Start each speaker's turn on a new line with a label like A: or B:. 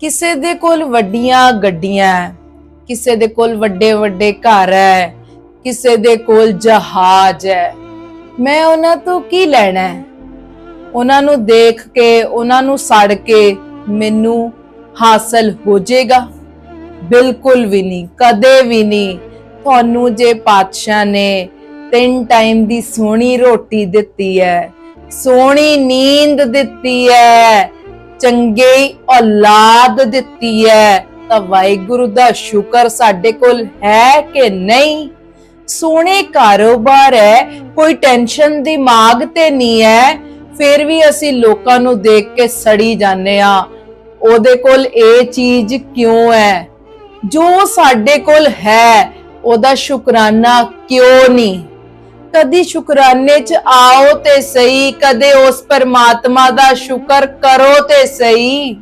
A: ਕਿਸੇ ਦੇ ਕੋਲ ਵੱਡੀਆਂ ਗੱਡੀਆਂ ਹੈ, ਕਿਸੇ ਦੇ ਕੋਲ ਵੱਡੇ ਵੱਡੇ ਘਰ ਹੈ ਕਿਸੇ ਦੇ ਕੋਲ ਜਹਾਜ਼ ਹੈ। ਮੈਂ ਉਹਨਾਂ ਤੋਂ ਕੀ ਲੈਣਾ ਹੈ? ਉਹਨਾਂ ਨੂੰ ਦੇਖ ਕੇ ਉਹਨਾਂ ਨੂੰ ਸੜ ਕੇ ਮੈਨੂੰ ਹਾਸਲ ਹੋ ਜਾਏਗਾ? ਬਿਲਕੁਲ ਵੀ ਨਹੀਂ ਕਦੇ ਵੀ ਨਹੀਂ। ਤੁਹਾਨੂੰ ਜੇ ਪਾਤਸ਼ਾਹ ਨੇ ਤਿੰਨ ਟਾਈਮ ਦੀ ਸੋਹਣੀ ਰੋਟੀ ਦਿੱਤੀ ਹੈ ਸੋਹਣੀ ਨੀਂਦ ਦਿੱਤੀ ਹੈ ਚੰਗੀ ਔਲਾਦ ਦਿੱਤੀ ਹੈ ਤਾਂ ਵਾਹਿਗੁਰੂ ਦਾ ਸ਼ੁਕਰ ਸਾਡੇ ਕੋਲ ਹੈ ਕਿ ਨਹੀਂ? ਸੋਹਣੇ ਕਾਰੋਬਾਰ ਹੈ ਕੋਈ ਟੈਨਸ਼ਨ ਦਿਮਾਗ ਤੇ ਨਹੀਂ ਹੈ ਫਿਰ ਵੀ ਅਸੀਂ ਲੋਕਾਂ ਨੂੰ ਦੇਖ ਕੇ ਸੜੀ ਜਾਂਦੇ ਆ। ਉਹਦੇ ਕੋਲ ਇਹ ਚੀਜ਼ ਕਿਉਂ ਹੈ ਜੋ ਸਾਡੇ ਕੋਲ ਹੈ, ਉਹਦਾ ਸ਼ੁਕਰਾਨਾ ਕਿਉਂ ਨਹੀਂ? ਕਦੀ ਸ਼ੁਕਰਾਨੇ ਚ ਆਓ ਤੇ ਸਹੀ ਕਦੇ ਉਸ ਪਰਮਾਤਮਾ ਦਾ ਸ਼ੁਕਰ ਕਰੋ ਤੇ ਸਹੀ।